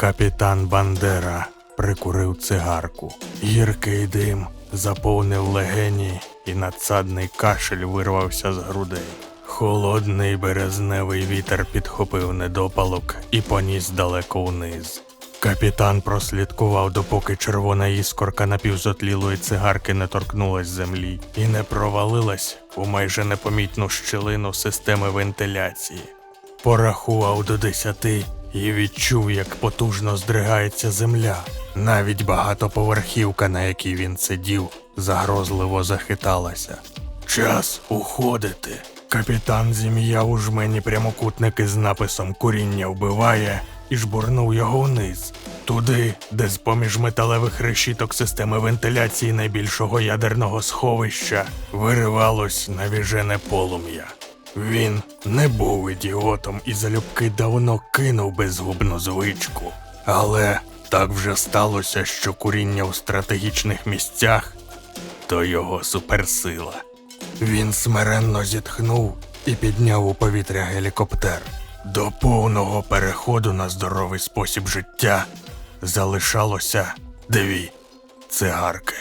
Капітан Бандера прикурив цигарку. Гіркий дим заповнив легені, і надсадний кашель вирвався з грудей. Холодний березневий вітер підхопив недопалок і поніс далеко вниз. Капітан прослідкував, допоки червона іскорка напівзотлілої цигарки не торкнулась землі і не провалилась у майже непомітну щілину системи вентиляції. Порахував до десяти і відчув, як потужно здригається земля. Навіть багатоповерхівка, на якій він сидів, загрозливо захиталася. Час уходити. Капітан зім'яв у жмені прямокутники з написом Куріння вбиває і жбурнув його вниз, туди, де з поміж металевих решіток системи вентиляції найбільшого ядерного сховища виривалось навіжене полум'я. Він не був ідіотом і залюбки давно кинув безгубну звичку. Але так вже сталося, що куріння у стратегічних місцях то його суперсила. Він смиренно зітхнув і підняв у повітря гелікоптер. До повного переходу на здоровий спосіб життя залишалося дві цигарки.